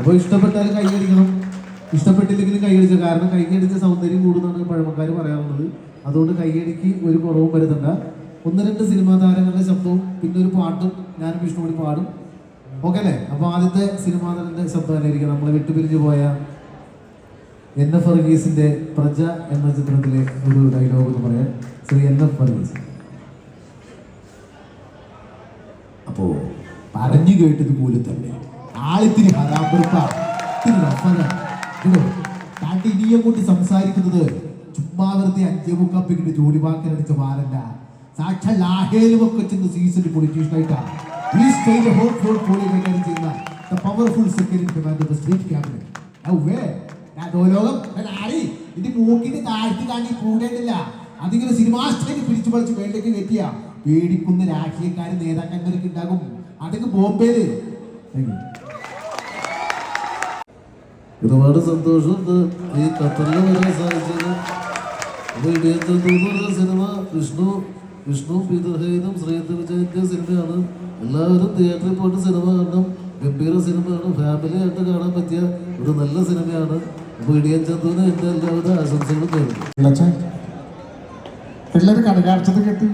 അപ്പോൾ ഇഷ്ടപ്പെട്ടാൽ കൈയടിക്കണം. ഇഷ്ടപ്പെട്ടില്ലെങ്കിലും കൈയടിച്ച. കാരണം കൈയടിച്ച സൗന്ദര്യം കൂടുന്നതാണ് പഴമക്കാർ പറയാറുള്ളത്. അതുകൊണ്ട് കൈയടിക്ക് ഒരു കുറവും വരുത്തണ്ട. ഒന്ന് രണ്ട് സിനിമാ താരങ്ങളുടെ ശബ്ദവും പിന്നെ ഒരു പാട്ടും ഞാനും വിഷ്ണു കൂടി പാടും. ഓക്കെ അല്ലേ? അപ്പൊ ആദ്യത്തെ സിനിമാ താരന്റെ ശബ്ദം അല്ലായിരിക്കും നമ്മളെ വിട്ടുപിരിഞ്ഞു പോയ എൻ എഫ് വർഗീസിന്റെ പ്രജ എന്ന ചിത്രത്തിലെ ഒരു ഡയലോഗ് എന്ന് പറയാൻ ശ്രീ എൻ എഫ് വർഗീസ്. അപ്പോ പറഞ്ഞു കേട്ടതുപോലെ തന്നെ ആളിത്തിരി ഹരാമ്പുറത്ത താണ്ടി ഇനിയും കൊണ്ട് സംസാരിക്കുന്നത് ചുമ്മാ വെറുതെ അഞ്ചേ മുക്കപ്പിക്കിട്ട് ജോലി വാക്കലടിച്ച വാരല്ല. സാക്ഷാൽ ലാഹേലുമൊക്കെ ചെന്ന് സീസണിൽ പൊളിറ്റീഷ്യനായിട്ടാ ഈ സ്റ്റേജ് ഹോം ഫ്ലോർ പോളി കൈകാര്യം ചെയ്യുന്ന the powerful secretary command of the state cabinet ലോകം താഴ്ത്തി പേടിക്കുന്ന രാഷ്ട്രീയക്കാരും നേതാക്കന്മാരൊക്കെ ഉണ്ടാകും. അതൊക്കെ ബോംബേൽ. Thank you. ഒരുപാട് സന്തോഷമുണ്ട്. ഈ ഖത്തറിൽ വരാൻ സാധിച്ചത്. അപ്പൊ ഇടിയത്തിൽ പറഞ്ഞ സിനിമ. വിഷ്ണു വിഷ്ണു പിതൃഹൈനും ശ്രീധർ വിജയന്റെ സിനിമയാണ്. എല്ലാവരും തിയേറ്ററിൽ പോയിട്ട് സിനിമ കാണണം. ഗംഭീര സിനിമയാണ്. ഫാമിലി ആയിട്ട് കാണാൻ പറ്റിയ ഒരു നല്ല സിനിമയാണ്. അപ്പൊ ഇടിയൻ ചന്തുവിന് എന്റെ എല്ലാവരുടെ ആശംസകളും നേരുന്നു. പിള്ളേർ കണകാഴ്ചത് കേട്ട്.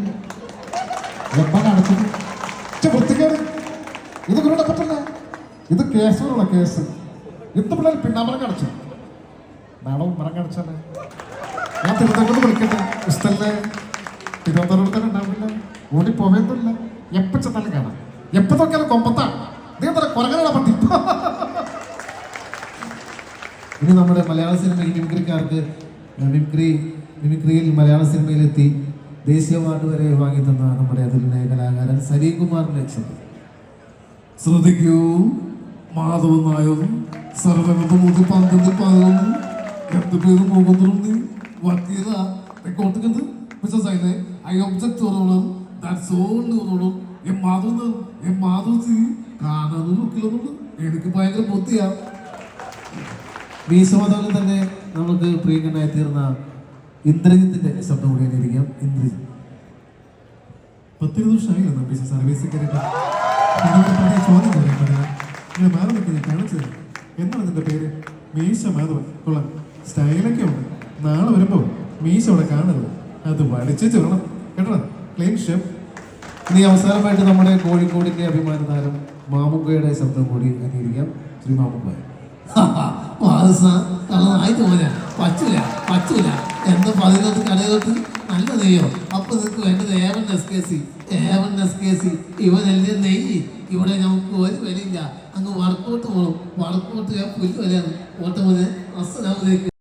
എപ്പ കാണിച്ചത്. വൃത്തികേട്. ഇത് ഇവരുടെ ഇത് കേസുകളുള്ള കേസ്. ഇന്ന് പിള്ളേർ പിന്നാമരം കാണിച്ചു നാളെ മരം കാണിച്ചാലേ ഞാൻ തിരുവനന്തപുരത്ത് വിളിക്കട്ടെ. ഇഷ്ടല്ലേ തിരുവനന്തപുരത്ത് ഉണ്ടാവില്ല. ഓടി പോവേന്നില്ല എപ്പ ചെന്നാലും കാണാം. എപ്പം നോക്കിയാലും കൊമ്പത്താണ് നീ എന്താ കുറങ്ങനാ പറ്റി ഇനി നമ്മുടെ മലയാള സിനിമയിൽ മിമിക്രിക്കാർക്ക് മിമിക്രി മിമിക്രിയിൽ മലയാള സിനിമയിലെത്തി ദേശീയ അവാർഡ് വരെ വാങ്ങി തന്ന നമ്മുടെ അതുല്യ കലാകാരൻ അച്ഛൻ. ശ്രദ്ധിക്കൂ മാധവൻ നായർ സർവനത് പന്ത്രണ്ട് പതിനൊന്ന് എന്ത് പേര് പോകുന്നുണ്ട് വക്കീല കോട്ടുകണ്ട് മിസ്റ്റർ സൈനെ ഐ ഒബ്ജക്ട് പറഞ്ഞോളൂ ദാറ്റ്സ് ഓൾ പറഞ്ഞോളൂ A Madhavan A Madhavan C കാണാനും ലുക്കിലൊന്നും എനിക്ക് ഭയങ്കര ബുദ്ധിയാ മീശോതകളിൽ തന്നെ നമുക്ക് പ്രിയങ്കനായി തീർന്ന ഇന്ദ്രജിത്തിന്റെ ശബ്ദം കൂടി അനുകരിക്കാം ഇന്ദ്രജിത്ത് പത്തിരുപത് വർഷമായില്ല സർവീസ് കയറിയിട്ട് ചോദ്യം ചോദിക്കുന്നത് ഇങ്ങനെ മാധവനൊക്കെ എന്താണ് പേര് മീശ മാധവൻ. കൊള്ളാം സ്റ്റൈലൊക്കെ ഉണ്ട്. നാളെ വരുമ്പോൾ മീശ അവിടെ കാണരുത്. അത് വലിച്ചു ചേർണം കേട്ടോ? ക്ലീൻ ഷെഫ് ഇനി അവസാനമായിട്ട് നമ്മുടെ കോഴിക്കോടിന്റെ അഭിമാന താരം മാമുക്കയുടെ ശബ്ദം കൂടി അനുകരിക്കാം ശ്രീ മാമുക്കോയ. എന്താ നല്ല നെയ്യോ? അപ്പൊ നിനക്ക് വേണ്ടത് ഏവൻ എസ് കെ സി ഏവൻ എസ് കെ സി ഇവനല്ലേ നെയ്യ്. ഇവിടെ നമുക്ക് ഒരു വിലയില്ല അങ്ങ് വടക്കോട്ട് പോകണം വടക്കോട്ട് ഞാൻ പുല്ല് വിലയാണ് ഓട്ടം അസ്സലാമലേക്ക്